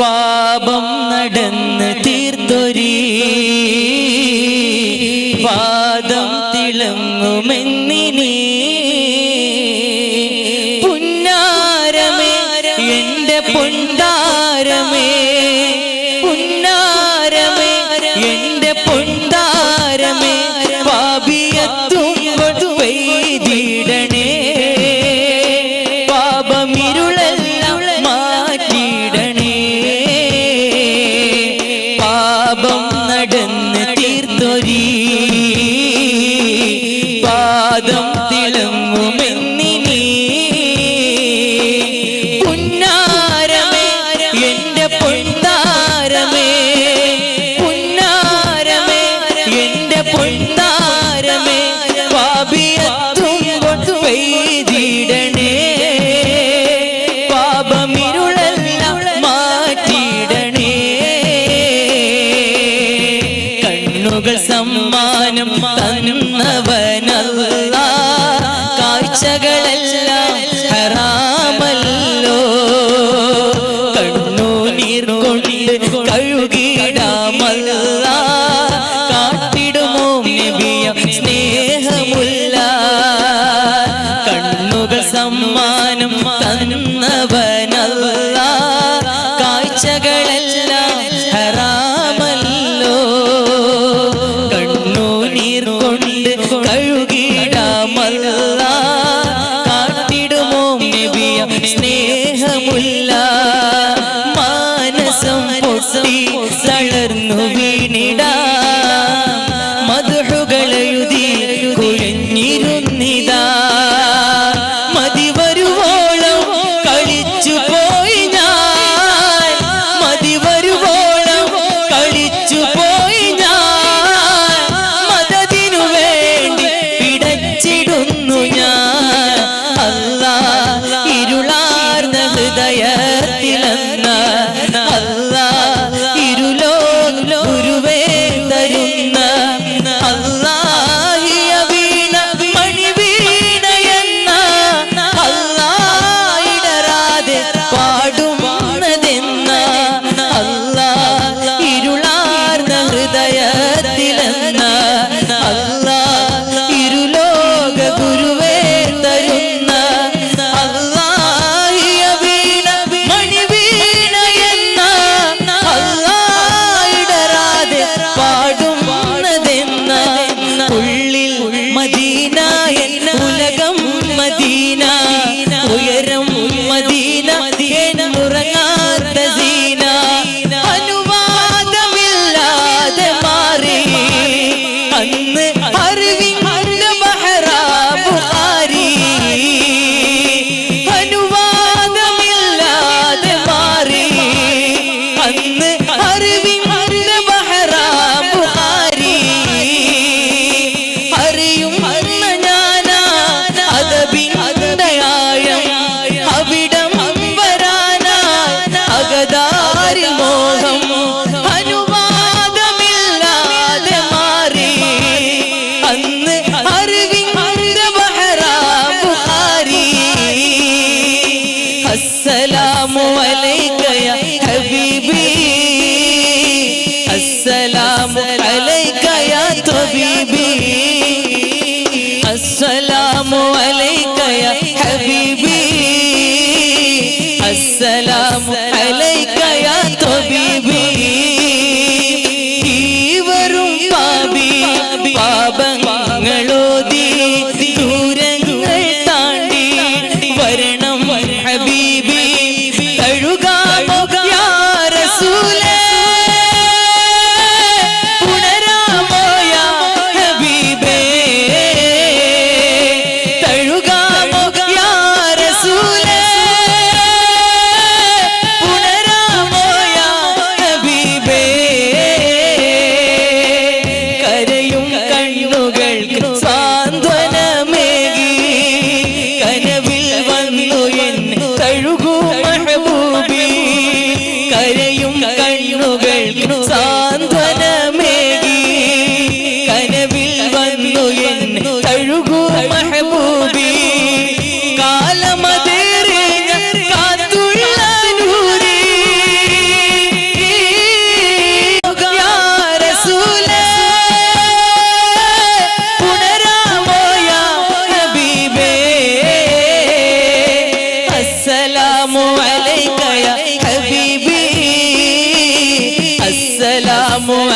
പാപം നടന്ന് തീർത്തൊരി. പാദം തിളങ്ങുമെന്നിനി. പുന്നാരമേ എന്റെ പൊണ്ടാരമേ പുന്നാരമേ എന്റെ പൊണ്ടാരമേ പാപിയത്തും bom. കണ്ണുകൾ സമ്മാനം തന്നവനല്ല. കാഴ്ചകളെല്ലാം என السلام عليك يا حبيبي amor.